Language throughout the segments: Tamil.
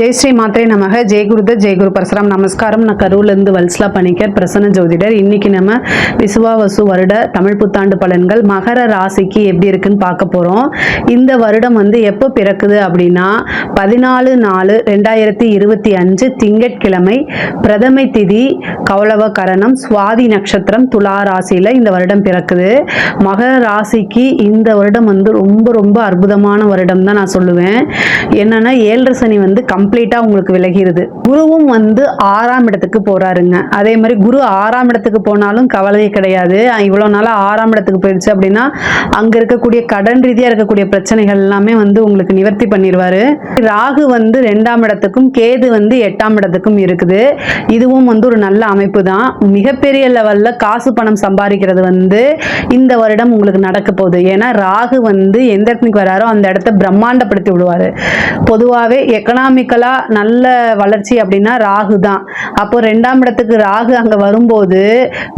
ஜெய் ஸ்ரீ மாத்திரை நமக. ஜெய் குருத ஜெய் குரு பரசுராம். நமஸ்காரம். நான் கரூர்லேருந்து வல்ஸ்லா பணிக்கர் பிரசன்ன ஜோதிடர். இன்னைக்கு நம்ம விசுவாவசு வருட தமிழ் புத்தாண்டு பலன்கள் மகர ராசிக்கு எப்படி இருக்குன்னு பார்க்க போகிறோம் இந்த வருடம் வந்து எப்போ பிறக்குது அப்படின்னா பதினாலு நாலு ரெண்டாயிரத்தி இருபத்தி அஞ்சு திங்கட்கிழமை பிரதமை திதி கௌளவ கரணம் சுவாதி நட்சத்திரம் துலா ராசியில் இந்த வருடம் பிறக்குது. மகர ராசிக்கு இந்த வருடம் வந்து ரொம்ப ரொம்ப அற்புதமான வருடம் தான் நான் சொல்லுவேன். என்னன்னா ஏழரை சனி வந்து கம்ப்ளீட்டாக உங்களுக்கு விலகிடுது குருவும் வந்து ஆறாம் இடத்துக்கு போறாருங்க. அதே மாதிரி குரு ஆறாம் இடத்துக்கு போனாலும் கவலையே கிடையாது. இவ்வளோ நாளாக ஆறாம் இடத்துக்கு போயிடுச்சு அப்படின்னா அங்கே இருக்கக்கூடிய கடன் ரீதியாக இருக்கக்கூடிய பிரச்சனைகள் எல்லாமே வந்து உங்களுக்கு நிவர்த்தி பண்ணிடுவார் ராகு வந்து ரெண்டாம் இடத்துக்கும் கேது வந்து எட்டாம் இடத்துக்கும் இருக்குது. இதுவும் வந்து ஒரு நல்ல அமைப்பு தான் மிகப்பெரிய லெவலில் காசு பணம் சம்பாதிக்கிறது வந்து இந்த வருடம் உங்களுக்கு நடக்க போகுது. ஏன்னா ராகு வந்து எந்த இடத்துக்கு வராரோ அந்த இடத்த பிரம்மாண்டப்படுத்தி விடுவார். பொதுவாகவே எக்கனாமிக்கலாக நல்ல வளர்ச்சி அப்படின்னா ராகு தான் அப்போ ரெண்டாம் இடத்துக்கு ராகு அங்கே வரும்போது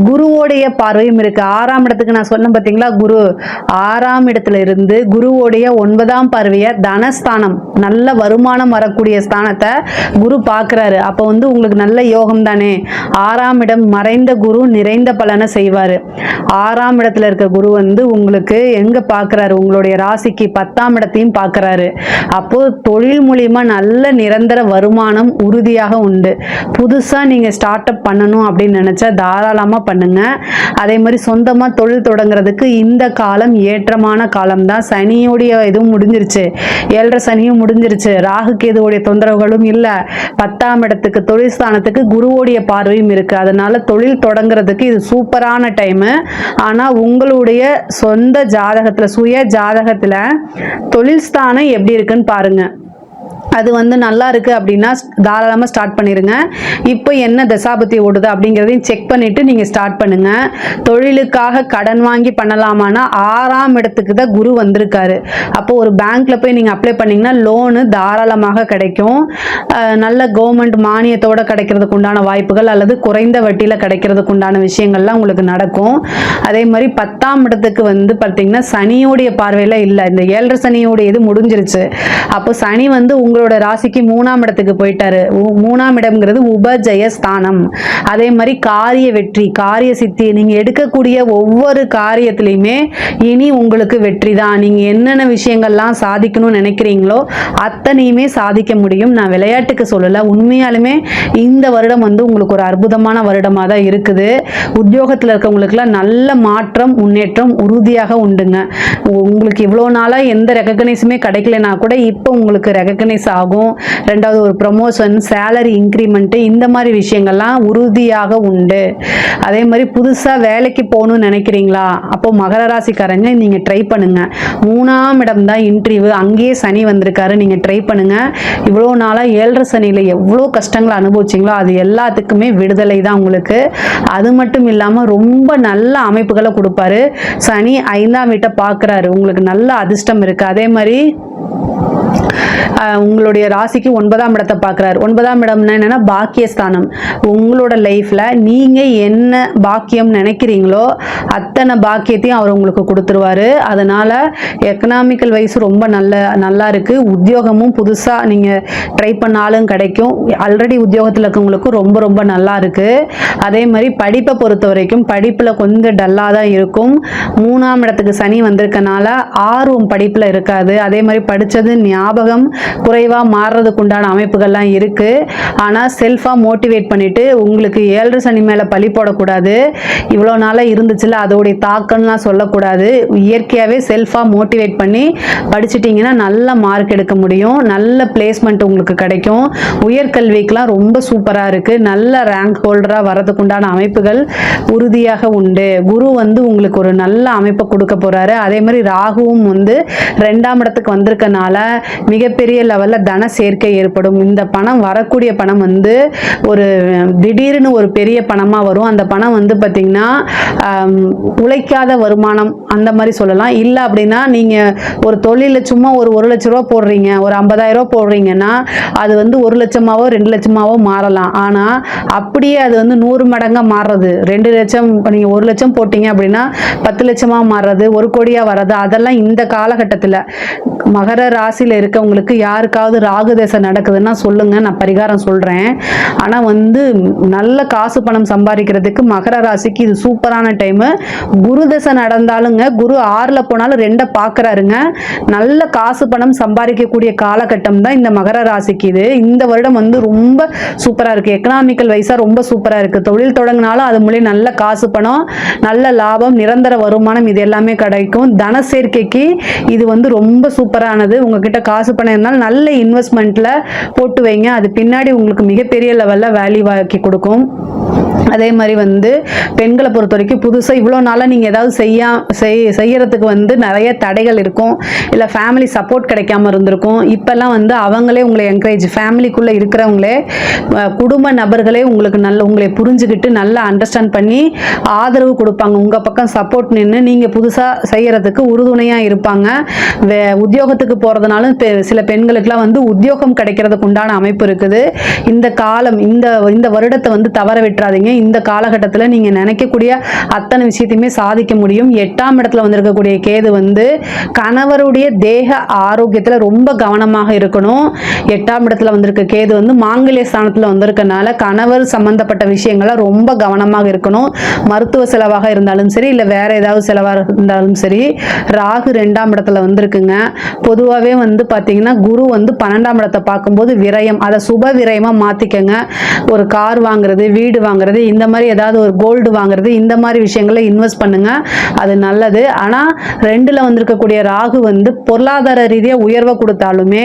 குருவோடைய பார்வையும் இருக்குது ஆறாம் இடத்துக்கு நான் சொன்னேன் பார்த்தீங்களா குரு? ஆறாம் இடத்துல இருந்து குருவோடைய ஒன்பதாம் பார்வையை தனஸ்தானம் நல்ல வருமானம் வரக்கூடிய ஸ்தானத்தை குரு பார்க்குறாரு. அப்போ வந்து உங்களுக்கு நல்ல யோகம் தானே. ஆறாம் இடம் மறைந்த குரு நிறைந்த பலனை செய்வார். ஆறாம் இடத்துல இருக்க குரு வந்து உங்களுக்கு எங்கே பார்க்குறாரு? உங்களுடைய ராசிக்கு பத்தாம் இடத்தையும் பார்க்குறாரு. அப்போது தொழில் மூலியமாக நல்ல நிரந்தர வருமானம் உறுதியாக உண்டு. புதுசாக நீங்கள் ஸ்டார்ட் அப் பண்ணணும் அப்படின்னு நினச்சா தாராளமாக பண்ணுங்கள் அதே மாதிரி சொந்தமாக தொழில் தொடங்குறதுக்கு இந்த காலம் ஏற்றமான காலம் தான் சனியுடைய இதுவும் முடிஞ்சிருச்சு. ஏழரை சனியும் முடிஞ்சிருச்சு. ராகு கேதுவோடைய தொந்தரவுகளும் இல்லை. பத்தாம் இடத்துக்கு தொழில் ஸ்தானத்துக்கு குருவோடைய பார்வையும் இருக்கு. அதனால தொழில் தொடங்குறதுக்கு இது சூப்பரான டைமு. ஆனால் உங்களுடைய சொந்த ஜாதகத்தில் சுய ஜாதகத்தில் தொழில் ஸ்தானம் எப்படி இருக்குன்னு பாருங்க. அது வந்து நல்லா இருக்குது அப்படின்னா தாராளமாக ஸ்டார்ட் பண்ணிடுங்க இப்போ என்ன தசாபத்தி ஓடுது அப்படிங்கிறதையும் செக் பண்ணிவிட்டு நீங்கள் ஸ்டார்ட் பண்ணுங்கள் தொழிலுக்காக கடன் வாங்கி பண்ணலாமான்னா ஆறாம் இடத்துக்கு தான் குரு வந்திருக்காரு. அப்போ ஒரு பேங்க்கில் போய் நீங்கள் அப்ளை பண்ணீங்கன்னா லோனு தாராளமாக கிடைக்கும். நல்ல கவர்மெண்ட் மானியத்தோட கிடைக்கிறதுக்கு உண்டான வாய்ப்புகள் அல்லது குறைந்த வட்டியில் கிடைக்கிறதுக்கு உண்டான விஷயங்கள்லாம் உங்களுக்கு நடக்கும். அதே மாதிரி பத்தாம் இடத்துக்கு வந்து பார்த்தீங்கன்னா சனியோடைய பார்வையில் இல்லை. இந்த ஏழரை சனியோடைய இது முடிஞ்சிருச்சு. அப்போ சனி வந்து உங்களோட ராசிக்கு மூணாம் இடத்துக்கு போயிட்டாரு. மூணாம் இடம்ங்கிறது உபஜய ஸ்தானம். அதே மாதிரி காரிய வெற்றி காரிய சித்தி நீங்க எடுக்கக்கூடிய ஒவ்வொரு காரியத்திலையுமே இனி உங்களுக்கு வெற்றி தான். நீங்க என்னென்ன விஷயங்கள்லாம் சாதிக்கணும்னு நினைக்கிறீங்களோ அத்தனையுமே சாதிக்க முடியும். நான் விளையாட்டுக்கு சொல்லல. உண்மையாலுமே இந்த வருடம் வந்து உங்களுக்கு ஒரு அற்புதமான வருடமாக தான் இருக்குது. உத்தியோகத்தில் இருக்கவங்களுக்குலாம் நல்ல மாற்றம் முன்னேற்றம் உறுதியாக உண்டுங்க. உங்களுக்கு இவ்வளோ நாளாக எந்த ரெக்கக்னைஸுமே கிடைக்கலனா கூட இப்போ உங்களுக்கு ரெக்கக்னைஸ் ஆகும். ரெண்டாவது ஒரு ப்ரமோஷன் சேலரி இன்க்ரிமெண்ட்டு இந்த மாதிரி விஷயங்கள்லாம் உறுதியாக உண்டு. அதே மாதிரி புதுசாக வேலைக்கு போகணும்னு நினைக்கிறீங்களா? அப்போ மகர ராசிக்காரங்க நீங்கள் ட்ரை பண்ணுங்க. மூணாம் இடம் தான் இன்டர்வியூ அங்கேயே சனி வந்திருக்காரு. நீங்கள் ட்ரை பண்ணுங்க. இவ்வளோ நாளாக ஏழரை சனியில் எவ்வளோ கஷ்டங்களை அனுபவிச்சிங்களோ அது எல்லாத்துக்குமே விடுதலை தான் உங்களுக்கு. அது மட்டும் இல்லாமல் ரொம்ப நல்ல அமைப்புகளை கொடுப்பாரு. சனி ஐந்தாம் வீட்டை பார்க்குறாரு. உங்களுக்கு நல்ல அதிர்ஷ்டம் இருக்குது அதே மாதிரி உங்களுடைய ராசிக்கு ஒன்பதாம் இடத்தை பார்க்குறாரு. ஒன்பதாம் இடம்னா என்னென்னா பாக்கியஸ்தானம். உங்களோட லைஃப்பில் நீங்கள் என்ன பாக்கியம் நினைக்கிறீங்களோ அத்தனை பாக்கியத்தையும் அவர் உங்களுக்கு கொடுத்துருவாரு. அதனால் எக்கனாமிக்கல் வைஸ் ரொம்ப நல்ல நல்லா இருக்குது உத்தியோகமும் புதுசாக நீங்கள் ட்ரை பண்ணாலும் கிடைக்கும். ஆல்ரெடி உத்தியோகத்தில் இருக்கவங்களுக்கும் ரொம்ப ரொம்ப நல்லா இருக்குது அதே மாதிரி படிப்பை பொறுத்த வரைக்கும் படிப்பில் கொஞ்சம் டல்லாக தான் இருக்கும். மூணாம் இடத்துக்கு சனி வந்திருக்கனால ஆர்வம் படிப்பில் இருக்காது. அதே மாதிரி படித்தது ஞாபகம் குறைவாக மாறுறதுக்கு உண்டான அமைப்புகள்லாம் இருக்குது ஆனால் செல்ஃபாக மோட்டிவேட் பண்ணிவிட்டு உங்களுக்கு ஏழரை சனி மேலே பழி போடக்கூடாது. இவ்வளோ நாளாக இருந்துச்சுல அதோடைய தாக்கம்லாம் சொல்லக்கூடாது. இயற்கையாகவே செல்ஃபாக மோட்டிவேட் பண்ணி படிச்சிட்டிங்கன்னா நல்ல மார்க் எடுக்க முடியும். நல்ல பிளேஸ்மெண்ட் உங்களுக்கு கிடைக்கும். உயர்கல்விக்கெலாம் ரொம்ப சூப்பராக இருக்குது நல்ல ரேங்க் ஹோல்டராக வரதுக்கு உண்டான அமைப்புகள் உறுதியாக உண்டு. குரு வந்து உங்களுக்கு ஒரு நல்ல அமைப்பை கொடுக்க போகிறாரு அதே மாதிரி ராகுவும் வந்து ரெண்டாம் இடத்துக்கு வந்திருக்கனால மிகப்பெரிய லெவலில் தன சேர்க்கை ஏற்படும். இந்த பணம் வரக்கூடிய பணம் வந்து ஒரு திடீர்னு ஒரு பெரிய பணமாக வரும். அந்த பணம் வந்து பார்த்திங்கன்னா உழைக்காத வருமானம் அந்த மாதிரி சொல்லலாம். இல்லை அப்படின்னா நீங்கள் ஒரு தொழிலில் சும்மா ஒரு ஒரு லட்ச ரூபா போடுறீங்க ஒரு ஐம்பதாயிரரூபா போடுறீங்கன்னா அது வந்து ஒரு லட்சமாவோ ரெண்டு லட்சமாவோ மாறலாம். ஆனால் அப்படியே அது வந்து நூறு மடங்காக மாறுறது. ரெண்டு லட்சம் இப்போ நீங்கள் ஒரு லட்சம் போட்டீங்க அப்படின்னா பத்து லட்சமாக மாறுறது ஒரு கோடியாக வர்றது அதெல்லாம் இந்த காலகட்டத்தில். மகர ராசியில் இருக்கவங்களுக்கு உங்களுக்கு யாருக்காவது ராகு தசை நடக்குதுன்னா சொல்லுங்க நான் பரிகாரம் சொல்றேன். ஆனா வந்து நல்ல காசு பணம் சம்பாதிக்கிறதுக்கு மகர ராசிக்கு இது சூப்பரான டைம் குரு தசை நடந்தாலுங்க குரு ஆறுல போனாலும் ரெண்டை பார்க்கறாருங்க நல்ல காசு பணம் சம்பாதிக்கக்கூடிய காலகட்டம் தான் இந்த மகர ராசிக்கு இது. இந்த வருடம் வந்து ரொம்ப சூப்பரா இருக்கு. எக்கனாமிக்கல் வைஸா ரொம்ப சூப்பரா இருக்கு. தொழில் தொடங்கினாலும் அது மூலியம் நல்ல காசு பணம் நல்ல லாபம் நிரந்தர வருமானம் இது எல்லாமே கிடைக்கும். தன சேர்க்கைக்கு இது வந்து ரொம்ப சூப்பரானது. உங்ககிட்ட காசு பணம் அதனால் நல்ல இன்வெஸ்ட்மெண்ட்ல போட்டு வைங்க. அது பின்னாடி உங்களுக்கு மிகப்பெரிய லெவல்ல வேல்யூ ஆக்கி கொடுக்கும். அதே மாதிரி வந்து பெண்களை பொறுத்த வரைக்கும் புதுசாக இவ்வளோ நாளாக நீங்கள் ஏதாவது செய்யா செய் செய்யறதுக்கு வந்து நிறைய தடைகள் இருக்கும். இல்லை ஃபேமிலி சப்போர்ட் கிடைக்காம இருந்திருக்கும். இப்போல்லாம் வந்து அவங்களே உங்களை என்கரேஜ் ஃபேமிலிக்குள்ளே இருக்கிறவங்களே குடும்ப நபர்களே உங்களுக்கு நல்ல உங்களை புரிஞ்சுக்கிட்டு நல்லா அண்டர்ஸ்டாண்ட் பண்ணி ஆதரவு கொடுப்பாங்க. உங்கள் பக்கம் சப்போர்ட் நின்று நீங்கள் புதுசாக செய்கிறதுக்கு உறுதுணையாக இருப்பாங்க. வே உத்தியோகத்துக்கு போகிறதுனாலும் சில பெண்களுக்கெல்லாம் வந்து உத்தியோகம் கிடைக்கிறதுக்கு உண்டான அமைப்பு இருக்குது. இந்த காலம் இந்த இந்த வருடத்தை வந்து தவற விட்டுறாதீங்க. இந்த காலகட்டத்தில் நீங்கள் நினைக்கக்கூடிய அத்தனை விஷயத்தையுமே சாதிக்க முடியும். எட்டாம் இடத்துல வந்திருக்கக்கூடிய கேது வந்து கணவருடைய தேக ஆரோக்கியத்தில் ரொம்ப கவனமாக இருக்கணும். எட்டாம் இடத்துல வந்திருக்க கேது வந்து மாங்கல்ய ஸ்தானத்தில் வந்திருக்கனால கணவர் சம்பந்தப்பட்ட விஷயங்களை ரொம்ப கவனமாக இருக்கணும். மருத்துவ செலவாக இருந்தாலும் சரி இல்லை வேற ஏதாவது செலவாக இருந்தாலும் சரி ராகு ரெண்டாம் இடத்துல வந்திருக்குங்க. பொதுவாகவே வந்து பார்த்தீங்கன்னா குரு வந்து பன்னெண்டாம் இடத்தை பார்க்கும்போது விரயம் அதை சுப விரயமாக மாற்றிக்கங்க ஒரு கார் வாங்குறது வீடு வாங்குறது இந்த மாதிரி ஏதாவது ஒரு கோல்டு வாங்குறது இந்த மாதிரி விஷயங்களை இன்வெஸ்ட் பண்ணுங்க. அது நல்லது. ஆனால் ரெண்டில் வந்திருக்கக்கூடிய ராகு வந்து பொருளாதார ரீதியாக உயர்வை கொடுத்தாலுமே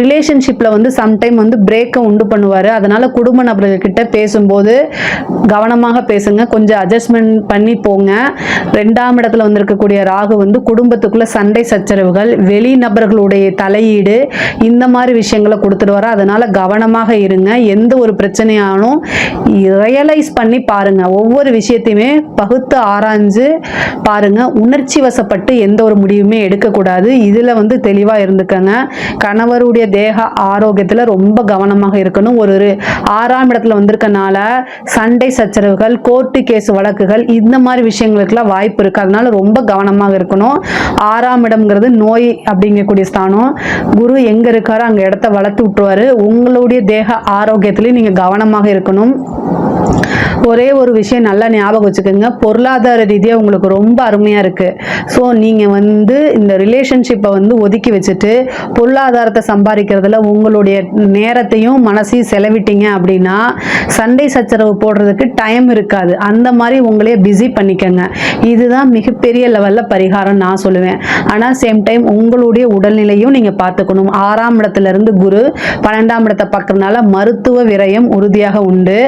ரிலேஷன்ஷிப்பில் வந்து சம்டைம் வந்து பிரேக்கை உண்டு பண்ணுவார். அதனால குடும்ப நபர்கள்கிட்ட பேசும்போது கவனமாக பேசுங்க. கொஞ்சம் அட்ஜஸ்ட்மெண்ட் பண்ணி போங்க. ரெண்டாம் இடத்துல வந்திருக்கக்கூடிய ராகு வந்து குடும்பத்துக்குள்ள சண்டை சச்சரவுகள் வெளி நபர்களுடைய தலையீடு இந்த மாதிரி விஷயங்களை கொடுத்துட்டு அதனால கவனமாக இருங்க. எந்த ஒரு பிரச்சனையானும் ரியலைஸ் பண்ணி பாருங்க. ஒவ்வொரு விஷயத்தையுமே பகுத்து ஆராய்ஞ்சு பாருங்க. உணர்ச்சி வசப்பட்டு எந்த ஒரு முடிவுமே எடுக்கக்கூடாது. இதுல வந்து தெளிவா இருந்துக்கங்க. கணவருடைய தேக ஆரோக்கியத்துல ரொம்ப கவனமாக இருக்கணும். ஒரு ஒரு ஆறாம் இடத்துல வந்திருக்கனால சண்டை சச்சரவுகள் கோர்ட்டு கேஸ் வழக்குகள் இந்த மாதிரி விஷயங்களுக்குலாம் வாய்ப்பு இருக்கு. அதனால ரொம்ப கவனமாக இருக்கணும். ஆறாம் இடம்ங்கிறது நோய் அப்படிங்கக்கூடிய ஸ்தானம். குரு எங்க இருக்காரோ அங்க இடத்த வளர்த்து விட்டுருவாரு. உங்களுடைய தேக ஆரோக்கியத்திலையும் நீங்க கவனமாக இருக்கணும். ஒரே ஒரு விஷயம் நல்லா ஞாபகம் வச்சுக்கோங்க. பொருளாதார ரீதியாக உங்களுக்கு ரொம்ப அருமையாக இருக்குது ஸோ நீங்கள் வந்து இந்த ரிலேஷன்ஷிப்பை வந்து ஒதுக்கி வச்சுட்டு பொருளாதாரத்தை சம்பாதிக்கிறதுல உங்களுடைய நேரத்தையும் மனசையும் செலவிட்டீங்க அப்படின்னா சண்டை சச்சரவு போடுறதுக்கு டைம் இருக்காது. அந்த மாதிரி உங்களையே பிஸி பண்ணிக்கங்க. இதுதான் மிகப்பெரிய லெவலில் பரிகாரம் நான் சொல்லுவேன். ஆனால் சேம் டைம் உங்களுடைய உடல்நிலையும் நீங்கள் பார்த்துக்கணும். ஆறாம் இடத்துல இருந்து குரு பன்னெண்டாம் இடத்தை பார்க்கறதுனால மருத்துவ விரயம் உறுதியாக உண்டு.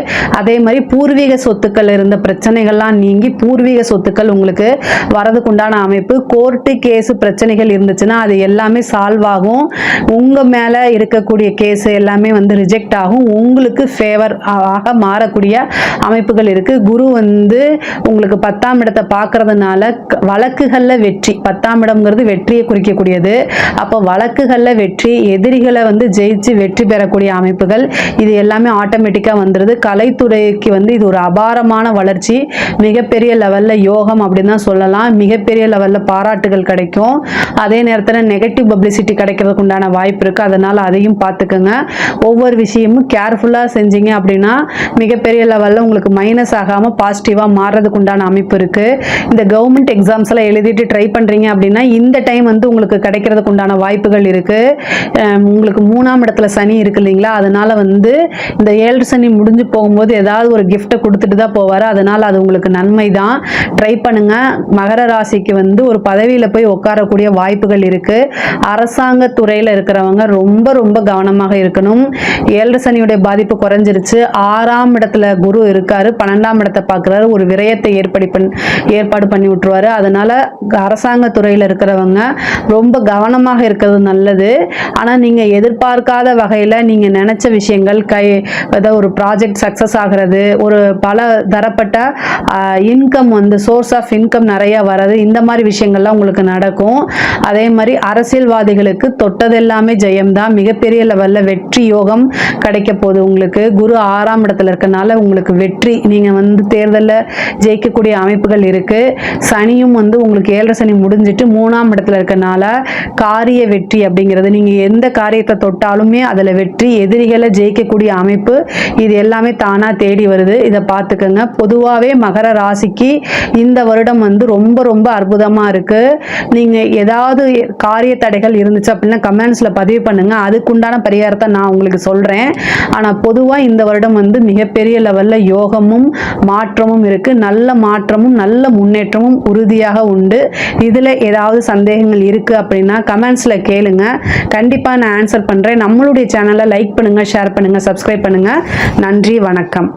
அதே மாதிரி பூர்வீக சொத்துக்கள் இருந்த பிரச்சனைகள்லாம் நீங்கி பூர்வீக சொத்துக்கள் உங்களுக்கு வரதுக்கு உண்டான அமைப்பு. கோர்ட்டு கேஸு பிரச்சனைகள் இருந்துச்சுன்னா அது எல்லாமே சால்வ் ஆகும். உங்கள் மேலே இருக்கக்கூடிய கேஸ் எல்லாமே வந்து ரிஜெக்ட் ஆகும். உங்களுக்கு ஃபேவர் ஆக மாறக்கூடிய அமைப்புகள் இருக்குது குரு வந்து உங்களுக்கு பத்தாம் இடத்தை பார்க்கறதுனால க- வெற்றி. பத்தாம் இடம்ங்கிறது வெற்றியை குறிக்கக்கூடியது. அப்போ வழக்குகளில் வெற்றி எதிரிகளை வந்து ஜெயிச்சு வெற்றி பெறக்கூடிய அமைப்புகள் இது எல்லாமே ஆட்டோமேட்டிக்காக வந்துடுது கலைத்துறைக்கு வந்து இது ஒரு அபாரமான வளர்ச்சி. மிகப்பெரிய லெவலில் யோகம் அப்படின்னு தான் சொல்லலாம். மிகப்பெரிய லெவலில் பாராட்டுகள் கிடைக்கும். அதே நேரத்தில் நெகட்டிவ் பப்ளிசிட்டி கிடைக்கிறதுக்கு உண்டான வாய்ப்பு இருக்குது அதனால் அதையும் பார்த்துக்கோங்க. ஒவ்வொரு விஷயமும் கேர்ஃபுல்லாக செஞ்சீங்க அப்படின்னா மிகப்பெரிய லெவலில் உங்களுக்கு மைனஸ் ஆகாமல் பாசிட்டிவாக மாறுறதுக்கு உண்டான அமைப்பு இருக்குது இந்த கவர்மெண்ட் எக்ஸாம்ஸ் எல்லாம் எழுதிட்டு ட்ரை பண்ணுறீங்க அப்படின்னா இந்த டைம் வந்து உங்களுக்கு கிடைக்கிறதுக்கு உண்டான வாய்ப்புகள் இருக்குது உங்களுக்கு மூணாம் இடத்துல சனி இருக்கு இல்லைங்களா? அதனால் வந்து இந்த ஏழு சனி முடிஞ்சு போகும்போது ஏதாவது ஒரு கிஃப்ட்டை கொடுத்துட்டு தான் போவார். அதனால் அது உங்களுக்கு நன்மை தான் ட்ரை பண்ணுங்கள் மகர ராசிக்கு வந்து ஒரு பதவியில் போய் உட்காரக்கூடிய வாய்ப்புகள் இருக்கு. அரசாங்க துறையில் இருக்கிறவங்க ரொம்ப ரொம்ப கவனமாக இருக்கணும். ஏழு சனியுடைய பாதிப்பு குறைஞ்சிருச்சு. ஆறாம் இடத்துல குரு இருக்காரு. பன்னெண்டாம் இடத்தை பார்க்குறாரு. ஒரு விரயத்தை ஏற்படி பண் ஏற்பாடு பண்ணி விட்டுருவாரு. அதனால அரசாங்க துறையில் இருக்கிறவங்க ரொம்ப கவனமாக இருக்கிறது நல்லது. ஆனால் நீங்கள் எதிர்பார்க்காத வகையில் நீங்கள் நினச்ச விஷயங்கள் கை அதாவது ஒரு ப்ராஜெக்ட் சக்ஸஸ் ஆகிறது ஒரு பல தரப்பட்ட இன்கம் வந்து சோர்ஸ் ஆஃப் இன்கம் நிறைய வர்றது இந்த மாதிரி விஷயங்கள்லாம் உங்களுக்கு நடக்கும். அதே மாதிரி அரசியல்வாதிகளுக்கு தொட்டதெல்லாமே ஜெயம்தான் மிகப்பெரிய லெவலில் வெற்றி யோகம் கிடைக்க போகுது உங்களுக்கு. குரு ஆறாம் இடத்துல இருக்கனால உங்களுக்கு வெற்றி. நீங்கள் வந்து தேர்தலில் ஜெயிக்கக்கூடிய அமைப்புகள் இருக்குது சனியும் வந்து உங்களுக்கு ஏழரை சனி முடிஞ்சிட்டு மூணாம் இடத்துல இருக்கனால காரிய வெற்றி அப்படிங்கிறது நீங்கள் எந்த காரியத்தை தொட்டாலுமே அதில் வெற்றி எதிரிகளை ஜெயிக்கக்கூடிய அமைப்பு இது எல்லாமே தானாக தேடி வருது. இதை பார்த்துக்கோங்க. பொதுவாகவே மகர ராசிக்கு இந்த வருடம் வந்து ரொம்ப ரொம்ப அற்புதமாக இருக்குது நீங்கள் ஏதாவது காரிய தடைகள் இருந்துச்சு அப்படின்னா கமெண்ட்ஸில் பதிவு பண்ணுங்கள் அதுக்குண்டான பரிகாரத்தை நான் உங்களுக்கு சொல்கிறேன் ஆனால் பொதுவாக இந்த வருடம் வந்து மிகப்பெரிய லெவலில் யோகமும் மாற்றமும் இருக்குது நல்ல மாற்றமும் நல்ல முன்னேற்றமும் உறுதியாக உண்டு. இதில் ஏதாவது சந்தேகங்கள் இருக்குது அப்படின்னா கமெண்ட்ஸில் கேளுங்க. கண்டிப்பாக நான் ஆன்சர் பண்ணுறேன் நம்மளுடைய சேனலை லைக் பண்ணுங்கள் ஷேர் பண்ணுங்கள் சப்ஸ்கிரைப் பண்ணுங்கள் நன்றி வணக்கம்.